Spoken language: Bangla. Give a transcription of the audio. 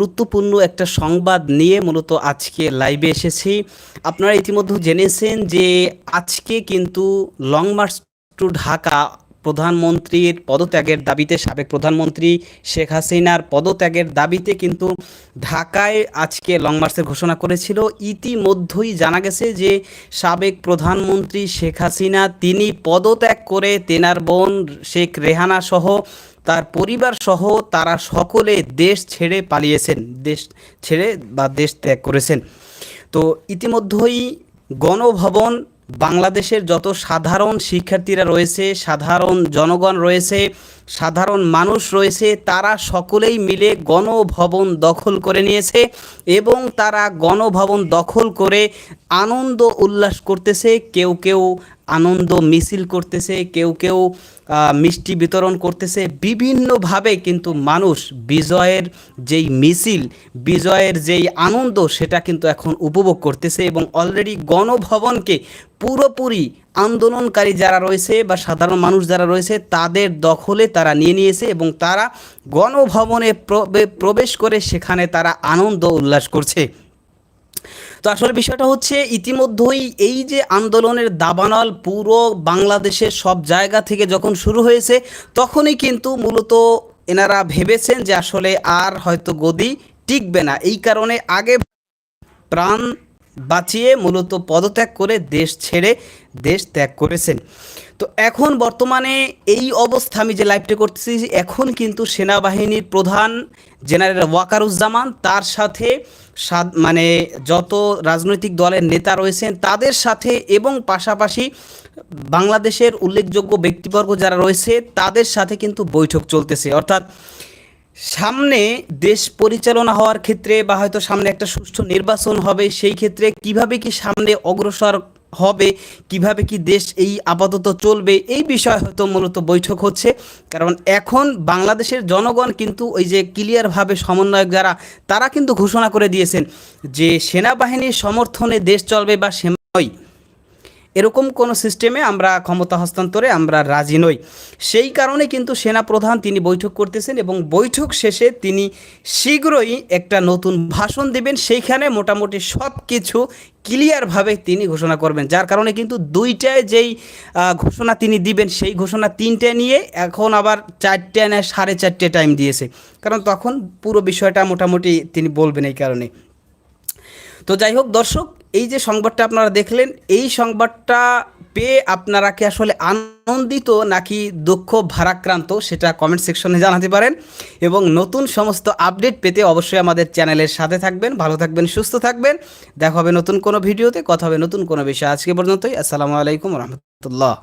গুরুত্বপূর্ণ একটা সংবাদ নিয়ে মূলত আজকে লাইভে এসেছি। আপনারা ইতিমধ্যে জেনেছেন যে আজকে কিন্তু লং মার্চ টু ঢাকা প্রধানমন্ত্রীর পদত্যাগের দাবিতে, সাবেক প্রধানমন্ত্রী শেখ হাসিনার পদত্যাগের দাবিতে কিন্তু ঢাকায় আজকে লং মার্চের ঘোষণা করেছিল। ইতিমধ্যেই জানা গেছে যে সাবেক প্রধানমন্ত্রী শেখ হাসিনা, তিনি পদত্যাগ করে তেনার বোন শেখ রেহানা সহ তার পরিবার সহ তারা সকলে দেশ ছেড়ে পালিয়েছেন, দেশ ছেড়ে বা দেশ ত্যাগ করেছেন। তো ইতিমধ্যেই গণভবন, বাংলাদেশের যত সাধারণ শিক্ষার্থীরা রয়েছে, সাধারণ জনগণ রয়েছে, সাধারণ মানুষ রয়েছে, তারা সকলেই মিলে গণভবন দখল করে নিয়েছে এবং তারা গণভবন দখল করে আনন্দ উল্লাস করতেছে। কেউ কেউ আনন্দ মিছিল করতেছে, কেউ কেউ মিষ্টি বিতরণ করতেছে। বিভিন্নভাবে কিন্তু মানুষ বিজয়ের যেই মিছিল, বিজয়ের যেই আনন্দ, সেটা কিন্তু এখন উপভোগ করতেছে এবং অলরেডি গণভবনকে পুরোপুরি আন্দোলনকারী যারা রয়েছে বা সাধারণ মানুষ যারা রয়েছে, তাদের দখলে তারা নিয়ে নিয়েছে এবং তারা গণভবনে প্রবে- প্রবেশ করে সেখানে তারা আনন্দ উল্লাস করছে। তো আসলে বিষয়টা হচ্ছে ইতিমধ্যেই এই যে আন্দোলনের দাবানল পুরো বাংলাদেশের সব জায়গা থেকে যখন শুরু হয়েছে, তখনই কিন্তু মূলত এনারা ভেবেছেন যে আসলে আর হয়তো গদি টিকবে না। এই কারণে আগে প্রাণ বাঁচিয়ে মূলত পদত্যাগ করে দেশ ছেড়ে দেশ ত্যাগ করেছেন। তো এখন বর্তমানে এই অবস্থা আমি যে লাইভটা করতেছি, এখন কিন্তু সেনাবাহিনীর প্রধান জেনারেল ওয়াকারুজ্জামান তার সাথে মানে যত রাজনৈতিক দলের নেতা রয়েছেন তাদের সাথে এবং পাশাপাশি বাংলাদেশের উল্লেখযোগ্য ব্যক্তিবর্গ যারা রয়েছে তাদের সাথে কিন্তু বৈঠক চলতেছে। অর্থাৎ সামনে দেশ পরিচালনা হওয়ার ক্ষেত্রে বা হয়তো সামনে একটা সুষ্ঠু নির্বাচন হবে, সেই ক্ষেত্রে কীভাবে কি সামনে অগ্রসর হবে, কীভাবে কি দেশ এই আপাতত চলবে, এই বিষয়ে হয়তো মূলত বৈঠক হচ্ছে। কারণ এখন বাংলাদেশের জনগণ কিন্তু ওই যে ক্লিয়ারভাবে সমন্বয়ক যারা, তারা কিন্তু ঘোষণা করে দিয়েছেন যে সেনাবাহিনীর সমর্থনে দেশ চলবে বা সেনাই এরকম কোনো সিস্টেমে আমরা ক্ষমতা হস্তান্তরে আমরা রাজি নই। সেই কারণে কিন্তু সেনাপ্রধান তিনি বৈঠক করতেছেন এবং বৈঠক শেষে তিনি শীঘ্রই একটা নতুন ভাষণ দেবেন। সেইখানে মোটামুটি সব কিছু ক্লিয়ারভাবে তিনি ঘোষণা করবেন। যার কারণে কিন্তু দুইটায় যেই ঘোষণা তিনি দিবেন, সেই ঘোষণা তিনটে নিয়ে এখন আবার চারটে না সাড়ে চারটে টাইম দিয়েছে। কারণ তখন পুরো বিষয়টা মোটামুটি তিনি বলবেন এই কারণে। তো যাই হোক, দর্শক, এই যে সংবাদটা আপনারা দেখলেন, এই সংবাদটা পেয়ে আপনারা কি আসলে আনন্দিত নাকি দুঃখ ভারাক্রান্ত সেটা কমেন্ট সেকশনে জানাতে পারেন এবং নতুন সমস্ত আপডেট পেতে অবশ্যই আমাদের চ্যানেলের সাথে থাকবেন, ভালো থাকবেন, সুস্থ থাকবেন। দেখা হবে নতুন কোনো ভিডিওতে, কথা হবে নতুন কোনো বিষয় আজকে পর্যন্তই। আসসালামু আলাইকুম রহমতুল্লাহ।